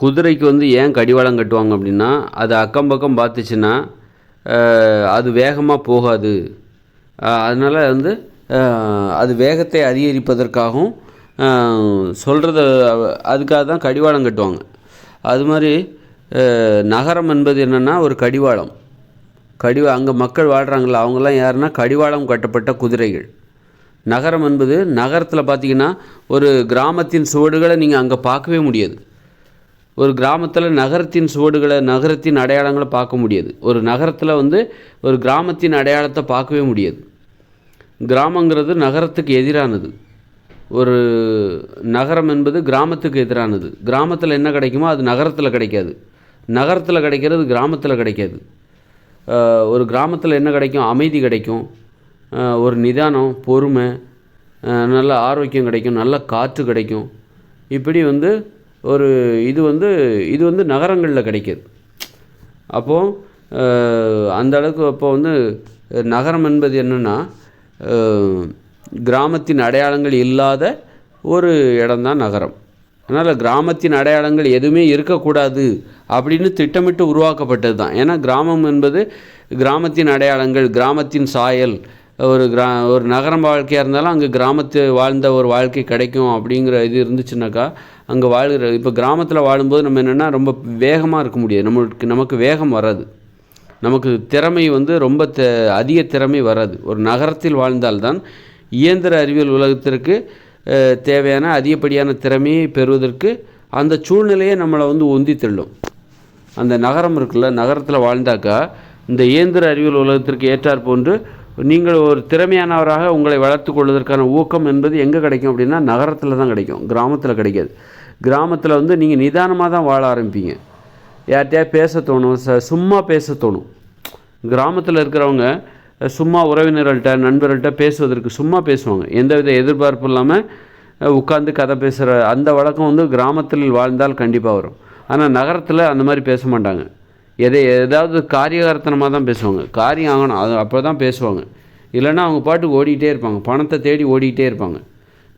குதிரைக்கு வந்து ஏன் கடிவாளம் கட்டுவாங்க அப்படின்னா அது அக்கம் பக்கம் பார்த்துச்சுன்னா அது வேகமாக போகாது. அதனால் வந்து அது வேகத்தை அதிகரிப்பதற்காகவும் சொல்கிறத அதுக்காக தான் கடிவாளம் கட்டுவாங்க. அது மாதிரி நகரம் என்பது என்னென்னா ஒரு கடிவாளம். கடிவா அங்கே மக்கள் வாழ்கிறாங்களா அவங்கெல்லாம் யாருன்னா கடிவாளம் கட்டப்பட்ட குதிரைகள். நகரம் என்பது நகரத்தில் பார்த்தீங்கன்னா ஒரு கிராமத்தின் சுவடுகளை நீங்கள் அங்கே பார்க்கவே முடியாது. ஒரு கிராமத்தில் நகரத்தின் சுவடுகளை நகரத்தின் அடையாளங்களை பார்க்க முடியாது. ஒரு நகரத்தில் வந்து ஒரு கிராமத்தின் அடையாளத்தை பார்க்கவே முடியாது. கிராமங்கிறது நகரத்துக்கு எதிரானது. ஒரு நகரம் என்பது கிராமத்துக்கு எதிரானது. கிராமத்தில் என்ன கிடைக்குமோ அது நகரத்தில் கிடைக்காது. நகரத்தில் கிடைக்கிறது கிராமத்தில் கிடைக்காது. ஒரு கிராமத்தில் என்ன கிடைக்கும்? அமைதி கிடைக்கும். ஒரு நிதானம் பொறுமை நல்ல ஆரோக்கியம் கிடைக்கும் நல்ல காற்று கிடைக்கும். இப்படி வந்து ஒரு இது வந்து இது வந்து நகரங்களில் கிடைக்கிது. அப்போது அந்த அளவுக்கு அப்போ வந்து நகரம் என்பது என்னென்னா கிராமத்தின் அடையாளங்கள் இல்லாத ஒரு இடம்தான் நகரம். அதனால் கிராமத்தின் அடையாளங்கள் எதுவுமே இருக்கக்கூடாது அப்படின்னு திட்டமிட்டு உருவாக்கப்பட்டது தான் ஏன்னா கிராமம் என்பது கிராமத்தின் அடையாளங்கள் கிராமத்தின் சாயல் ஒரு கிரா ஒரு நகரம் வாழ்க்கையாக இருந்தாலும் அங்கே கிராமத்து வாழ்ந்த ஒரு வாழ்க்கை கிடைக்கும் அப்படிங்கிற இது இருந்துச்சுனாக்கா அங்கே வாழ்கிற இப்போ கிராமத்தில் வாழும்போது நம்ம என்னென்னா ரொம்ப வேகமாக இருக்க முடியாது. நம்மளுக்கு நமக்கு வேகம் வராது. நமக்கு திறமை வந்து ரொம்ப த அதிக திறமை வராது. ஒரு நகரத்தில் வாழ்ந்தால்தான் இயந்திர அறிவியல் உலகத்திற்கு தேவையான அதிகப்படியான திறமையை பெறுவதற்கு அந்த சூழ்நிலையை நம்மளை வந்து உந்தி தள்ளும். அந்த நகரம் இருக்குல்ல நகரத்தில் வாழ்ந்தாக்கா இந்த இயந்திர அறிவியல் உலகத்திற்கு ஏற்றாற் போன்று நீங்கள் ஒரு திறமையானவராக உங்களை வளர்த்து கொள்வதற்கான ஊக்கம் என்பது எங்கே கிடைக்கும் அப்படின்னா நகரத்தில் தான் கிடைக்கும். கிராமத்தில் கிடைக்காது. கிராமத்தில் வந்து நீங்கள் நிதானமாக தான் வாழ ஆரம்பிப்பீங்க. யார்கிட்டயா பேச தோணும்? ச சும்மா பேச தோணும். கிராமத்தில் இருக்கிறவங்க சும்மா உறவினர்கள்ட்ட நண்பர்கள்ட்ட பேசுவதற்கு சும்மா பேசுவாங்க. எந்தவித எதிர்பார்ப்பும் இல்லாமல் உட்காந்து கதை பேசுகிற அந்த வழக்கம் வந்து கிராமத்தில் வாழ்ந்தால் கண்டிப்பாக வரும். ஆனால் நகரத்தில் அந்த மாதிரி பேச மாட்டாங்க. எதை ஏதாவது காரியகாரத்தனமாக தான் பேசுவாங்க. காரியம் ஆகணும் அது அப்போ தான் பேசுவாங்க. இல்லைன்னா அவங்க பாட்டுக்கு ஓடிக்கிட்டே இருப்பாங்க. பணத்தை தேடி ஓடிக்கிட்டே இருப்பாங்க.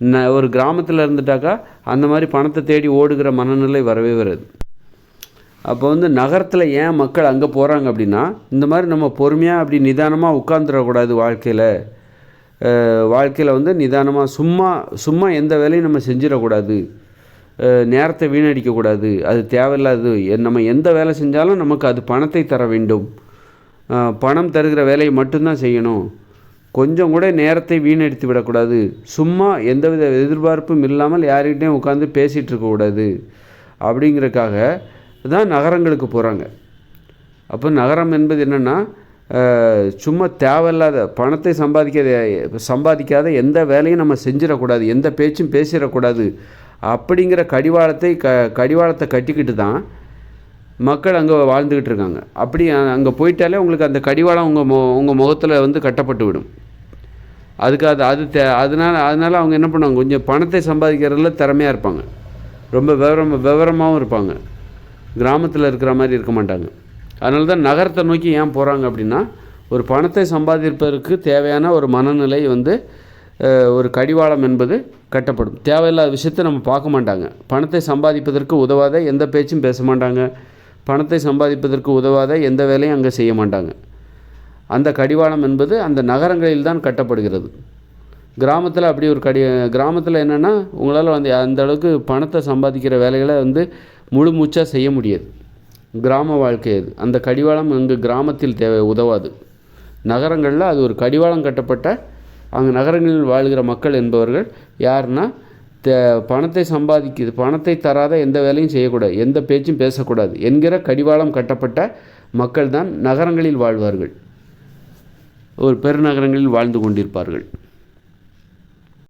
ந ஒரு கிராமத்தில் இருந்துட்டாக்கா அந்த மாதிரி பணத்தை தேடி ஓடுகிற மனநிலை வரவே வராது. அப்போ வந்து நகரத்தில் ஏன் மக்கள் அங்கே போகிறாங்க அப்படின்னா இந்த மாதிரி நம்ம பொறுமையாக அப்படி நிதானமாக உட்காந்துடக்கூடாது வாழ்க்கையில். வாழ்க்கையில் வந்து நிதானமாக சும்மா சும்மா எந்த வேலையும் நம்ம செஞ்சிடக்கூடாது. நேரத்தை வீணடிக்கக்கூடாது அது தேவையில்லாது நம்ம எந்த வேலை செஞ்சாலும் நமக்கு அது பணத்தை தர வேண்டும். பணம் தருகிற வேலையை மட்டும்தான் செய்யணும். கொஞ்சம் கூட நேரத்தை வீணடித்து விடக்கூடாது. சும்மா எந்தவித எதிர்பார்ப்பும் இல்லாமல் யார்கிட்டையும் உட்காந்து பேசிகிட்டு இருக்கக்கூடாது அப்படிங்கிறக்காக தான் நகரங்களுக்கு போகிறாங்க அப்போ நகரம் என்பது என்னென்னா சும்மா தேவையில்லாத பணத்தை சம்பாதிக்க சம்பாதிக்காத எந்த வேலையும் நம்ம செஞ்சிடக்கூடாது. எந்த பேச்சும் பேசிடக்கூடாது. அப்படிங்கிற கடிவாளத்தை க கடிவாளத்தை கட்டிக்கிட்டு தான் மக்கள் அங்கே வாழ்ந்துக்கிட்டு இருக்காங்க. அப்படி அங்கே போயிட்டாலே உங்களுக்கு அந்த கடிவாளம் உங்கள் மு உங்கள் முகத்தில் வந்து கட்டப்பட்டு விடும். அதுக்கு அது அது தே அதனால் அதனால் அவங்க என்ன பண்ணுவாங்க? கொஞ்சம் பணத்தை சம்பாதிக்கிறதுல திறமையாக இருப்பாங்க. ரொம்ப விவரம் விவரமாகவும் இருப்பாங்க. கிராமத்தில் இருக்கிற மாதிரி இருக்க மாட்டாங்க. அதனால தான் நகரத்தை நோக்கி ஏன் போகிறாங்க அப்படின்னா ஒரு பணத்தை சம்பாதிப்பதற்கு தேவையான ஒரு மனநிலை வந்து ஒரு கடிவாளம் என்பது கட்டப்படும். தேவையில்லாத விஷயத்தை நம்ம பார்க்க மாட்டாங்க. பணத்தை சம்பாதிப்பதற்கு உதவாத எந்த பேச்சும் பேச மாட்டாங்க. பணத்தை சம்பாதிப்பதற்கு உதவாத எந்த வேலையும் அங்கே செய்ய மாட்டாங்க. அந்த கடிவாளம் என்பது அந்த நகரங்களில் தான் கட்டப்படுகிறது. கிராமத்தில் அப்படி ஒரு கடி கிராமத்தில் என்னென்னா உங்களால் வந்து அந்த அளவுக்கு பணத்தை சம்பாதிக்கிற வேலைகளை வந்து முழு மூச்சாக செய்ய முடியாது. கிராம வாழ்க்கை அது. அந்த கடிவாளம் எங்கள் கிராமத்தில் தேவை உதவாது. நகரங்களில் அது ஒரு கடிவாளம் கட்டப்பட்ட அங்கே நகரங்களில் வாழ்கிற மக்கள் என்பவர்கள் யாருன்னா தே பணத்தை சம்பாதிக்கிறது பணத்தை தராத எந்த வேலையும் செய்யக்கூடாது எந்த பேச்சும் பேசக்கூடாது என்கிற கடிவாளம் கட்டப்பட்ட மக்கள் தான் நகரங்களில் வாழ்வார்கள். ஒரு பெருநகரங்களில் வாழ்ந்து கொண்டிருப்பார்கள்.